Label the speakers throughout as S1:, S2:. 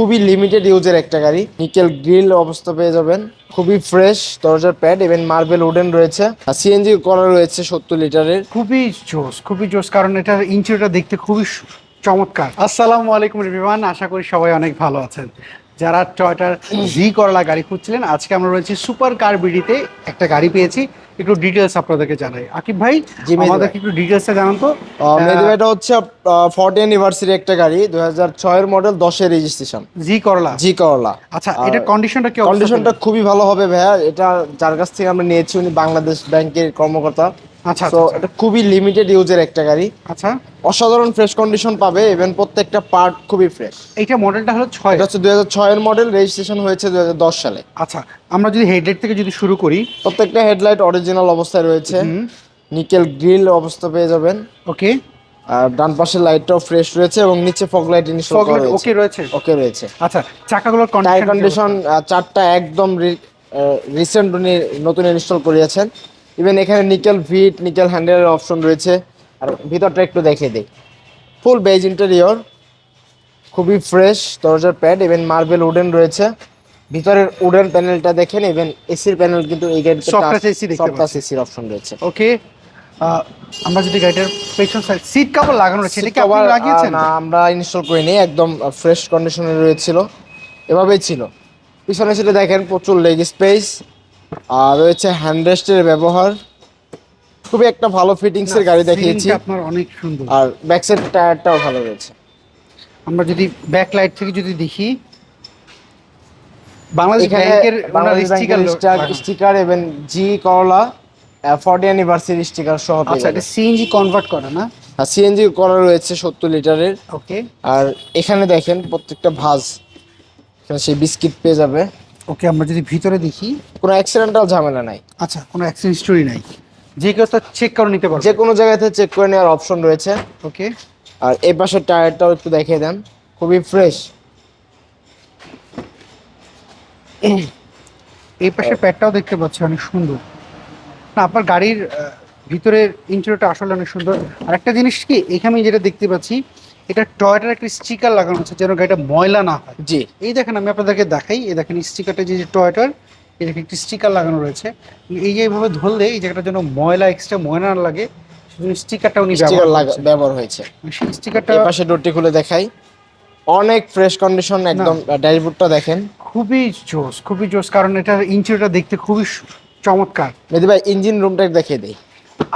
S1: খুবই লিমিটেড ইউজের একটা গাড়ি। নিকেল গ্রিল অবস্থা পেয়ে যাবেন। খুবই ফ্রেশ দরজার প্যাড এবং মার্বেল উডেন রয়েছে। সিএনজি করা রয়েছে সত্তর লিটারের।
S2: খুবই জোস খুবই জোস, কারণ এটার ইঞ্চিটা দেখতে খুবই চমৎকার। আসসালামু আলাইকুম রিভিমান আশা করি সবাই অনেক ভালো আছেন। যারা টয়টার জি করলা গাড়ি খুঁজছিলেন আজকে আমরা রয়েছি সুপার কার বিডিতে একটা গাড়ি পেয়েছি। একটু ডিটেলস আপনাদেরকে জানাই। আকিব ভাই আমাদেরকে একটু ডিটেলসটা জানান তো।
S1: এটা হচ্ছে ফর্টি অ্যানিভার্সারি একটা গাড়ি দুই হাজার ছয়ের মডেল দশের রেজিস্ট্রেশন
S2: জি করলা
S1: জি করলা
S2: আচ্ছা এটা কন্ডিশনটা কি
S1: কন্ডিশনটা খুবই ভালো হবে ভাইয়া। এটা যার কাছ থেকে আমরা নিয়েছি উনি বাংলাদেশ ব্যাংকের কর্মকর্তা।
S2: আচ্ছা
S1: তো
S2: আচ্ছা,
S1: এটা খুবই লিমিটেড ইউজের একটা গাড়ি।
S2: আচ্ছা।
S1: অসাধারণ ফ্রেশ কন্ডিশন পাবে এবং প্রত্যেকটা পার্ট খুবই ফ্রেশ
S2: এইটা মডেলটা হলো ছয়।
S1: এটা হচ্ছে দুই হাজার ছয়ের মডেল রেজিস্ট্রেশন হয়েছে দুই হাজার দশ সালে।
S2: আচ্ছা আমরা যদি হেডলাইট থেকে যদি শুরু করি।
S1: প্রত্যেকটা হেডলাইট অরিজিনাল অবস্থায় রয়েছে। নিকেল গ্রিল অবস্থা পেয়ে যাবেন।
S2: ওকে
S1: আর ডান পাশের লাইটটাও ফ্রেশ রয়েছে এবং নিচে ফগ লাইট ইনস্টল করা
S2: ওকে
S1: রয়েছে।
S2: রয়েছে?
S1: ওকে রয়েছে।
S2: আচ্ছা চাকাগুলোর কন্ডিশন
S1: কন্ডিশন চারটা একদম রিসেন্ট উনি নতুন ইনস্টল করিয়েছেন। ইভেন এখানে নিকেল ভিট নিকেল হ্যান্ডেলের অপশন রয়েছে। আর ভিতরটা একটু দেখে দিই। ফুল বেজ ইন্টেরিয়র খুবই ফ্রেশ দরজার প্যাড ইভেন মার্বেল উডেন রয়েছে। ভিতরের উডেন প্যানেলটা দেখেন ইভেন এসির প্যানেল কিন্তু এই গাড়িতে
S2: Soft touch AC দেখতে
S1: সফট এসির অপশন রয়েছে।
S2: ওকে আমরা যদি গাড়িটার পেছন সাইড সিট কভার লাগানো রয়েছে এটা কি আপনি লাগিয়েছেন?
S1: না আমরা ইনস্টল করিনি একদম ফ্রেশ কন্ডিশনে রয়েছিল। এভাবেই ছিল। পিছনে সিটে দেখেন প্রচুর লেগ স্পেস আর রয়েছে হ্যান্ডরেস্টের ব্যবহার। খুবই একটা ভালো ফিটিংস এর গাড়ি দেখিয়েছি।
S2: আপনার অনেক সুন্দর।
S1: আর ব্যাক সাইড টায়ারটাও ভালো রয়েছে।
S2: আমরা যদি ব্যাক লাইট থেকে যদি দেখি বাংলাদেশ ব্যাংকের
S1: ব্যাংকের স্টিকার এবং জি করলা ফর্টি অ্যানিভার্সারি স্টিকার সহ
S2: আচ্ছা এটা সিএনজি কনভার্ট করে না?
S1: আর সিএনজি করা রয়েছে সত্তর লিটারের।
S2: ওকে
S1: আর এখানে দেখেন প্রত্যেকটা ভাজ। এখানে সেই বিস্কিট পেয়ে যাবে।
S2: ওকে আমরা যদি ভিতরে দেখি
S1: কোনো অ্যাক্সিডেন্টাল ঝামেলা নাই।
S2: আচ্ছা কোনো অ্যাক্সিডেন্ট স্টোরি নাই। যে কেউ তো চেক করে নিতে পারবে।
S1: যে কোনো জায়গাতে চেক করে নেওয়ার অপশন রয়েছে।
S2: ওকে।
S1: আর এই পাশের টায়ারটাও একটু দেখিয়ে দেন। খুবই ফ্রেশ
S2: এই পাশে প্যাডটাও দেখতে পাচ্ছি অনেক সুন্দর। না আপনার গাড়ির ভিতরের ইন্টেরিয়রটা আসলে অনেক সুন্দর। আর একটা জিনিস কি এখানে যেটা দেখতে পাচ্ছি এটা টয়টার একটা স্টিকার লাগানো আছে যেন গাড়িটা ময়লা না হয়।
S1: জি।
S2: এই দেখেন আমি আপনাদেরকে দেখাই এই দেখেন স্টিকারটা যে টয়টার দেখেন একটি স্টিকার লাগানো রয়েছে। এই যে এইভাবে ধরলে এই জায়গাটা যেন ময়লা এক্সট্রা ময়লা না লাগে সেজন্য স্টিকারটা উনি
S1: স্টিকার
S2: ব্যবহার
S1: হয়েছে।
S2: সেই স্টিকারটা
S1: এই পাশে ডোরটি খুলে দেখাই। অনেক ফ্রেশ কন্ডিশন একদম ড্যাশবোর্ডটা দেখেন।
S2: খুবই জোস খুবই জোস কারণ এটার ইঞ্চিটা দেখতে খুবই চমৎকার।
S1: মেদি ভাই ইঞ্জিন রুমটা দেখিয়ে দিই।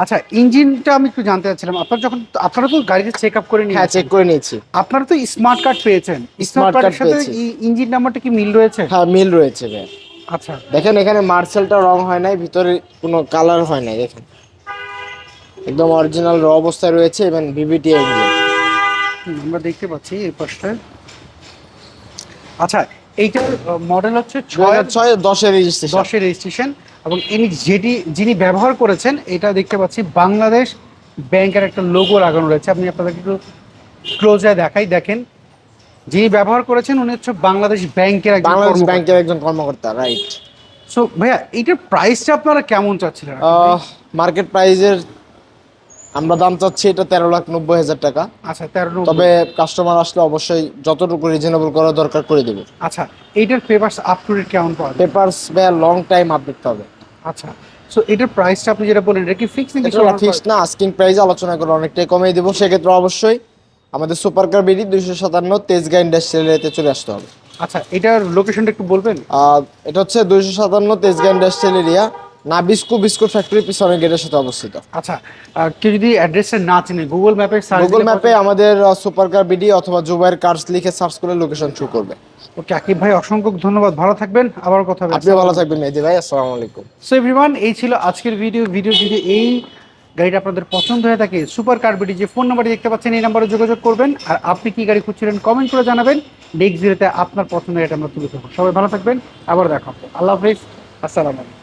S2: আচ্ছা ইঞ্জিনটা আমি একটু জানতে চাচ্ছিলাম। আপনার যখন আপনারা তো গাড়িতে চেক আপ করে
S1: হ্যাঁ চেক করে নিয়েছি।
S2: আপনারা তো স্মার্ট কার্ড পেয়েছেন। স্মার্ট কার্ডের সাথে
S1: পেয়েছি।
S2: ইঞ্জিন নাম্বারটা কি মিল রয়েছে?
S1: হ্যাঁ মিল রয়েছে ভাই।
S2: আচ্ছা।
S1: দেখেন এখানে মার্সেলটা রং হয় নাই ভিতরে কোনো কালার হয় নাই দেখেন। একদম অরিজিনাল র অবস্থায় রয়েছে এবং ভিভিটি ইঞ্জিন
S2: হুম, আমরা দেখতে পাচ্ছি এই পাশটায়। আচ্ছা এইটার মডেল হচ্ছে ছয়
S1: ছয় দশের রেজিস্ট্রেশন
S2: দশের রেজিস্ট্রেশন এবং ইনি যেটি যিনি ব্যবহার করেছেন এটা দেখতে পাচ্ছি বাংলাদেশ ব্যাংকের একটা লোগো লাগানো রয়েছে। আপনি আপনাদেরকে একটু ক্লোজে দেখাই। দেখেন যিনি ব্যবহার করেছেন উনি হচ্ছে বাংলাদেশ ব্যাংকের একজন
S1: বাংলাদেশ ব্যাংকের একজন কর্মকর্তা রাইট
S2: সো ভাইয়া এইটার প্রাইসটা আপনারা কেমন চাচ্ছিলেন?
S1: মার্কেট প্রাইজের আমরা দাম চাচ্ছি এটা তেরো লাখ নব্বই হাজার টাকা।
S2: আচ্ছা তেরো
S1: তবে কাস্টমার আসলে অবশ্যই যতটুকু রিজনেবল করা দরকার করে দেবে।
S2: আচ্ছা এইটার পেপারস আপ টু ডেট কেমন পাওয়া
S1: পেপারস বা লং টাইম আপডেট হবে।
S2: আচ্ছা সো এটার প্রাইসটা আপনি যেটা বললেন এটা কি ফিক্স নাকি
S1: এটা ফিক্স না আস্কিং প্রাইস আলোচনা করে অনেকটাই কমিয়ে দেবো। সেক্ষেত্রে অবশ্যই আমাদের সুপার কার বিডি দুইশো সাতান্ন তেজগা ইন্ডাস্ট্রিয়াল এতে চলে আসতে হবে।
S2: আচ্ছা এটার লোকেশনটা একটু বলবেন?
S1: এটা হচ্ছে দুইশো সাতান্ন Tejgaon industrial area Nabisco biscuit factory পিছনের গেটের সাথে অবস্থিত।
S2: আচ্ছা কেউ যদি অ্যাড্রেসটা না চিনে গুগল ম্যাপে সার্চ
S1: গুগল ম্যাপে আমাদের সুপার কার বিডি অথবা জুবাইর কার্স লিখে সার্চ করে লোকেশন শো করবে।
S2: ওকে আকিব ভাই অসংখ্য ধন্যবাদ। ভালো থাকবেন আবার কথা হবে।
S1: আপনিও ভালো থাকবেন মেহেদি ভাই আসসালামু আলাইকুম।
S2: সো এভরিওয়ান এই ছিল আজকের ভিডিও ভিডিও যদি এই গাড়িটা আপনাদের পছন্দ হয়ে থাকে সুপার কার বিডি যে ফোন নাম্বারটি দেখতে পাচ্ছেন এই নাম্বারে যোগাযোগ করবেন। আর আপনি কি গাড়ি খুঁজছিলেন কমেন্ট করে জানাবেন। নেক্সট ভিডিওতে আপনার পছন্দের এটা আমরা তুলে ধরবো। সবাই ভালো থাকবেন আবার দেখা হবে। আল্লাহ হাফিজ আসসালামু আলাইকুম।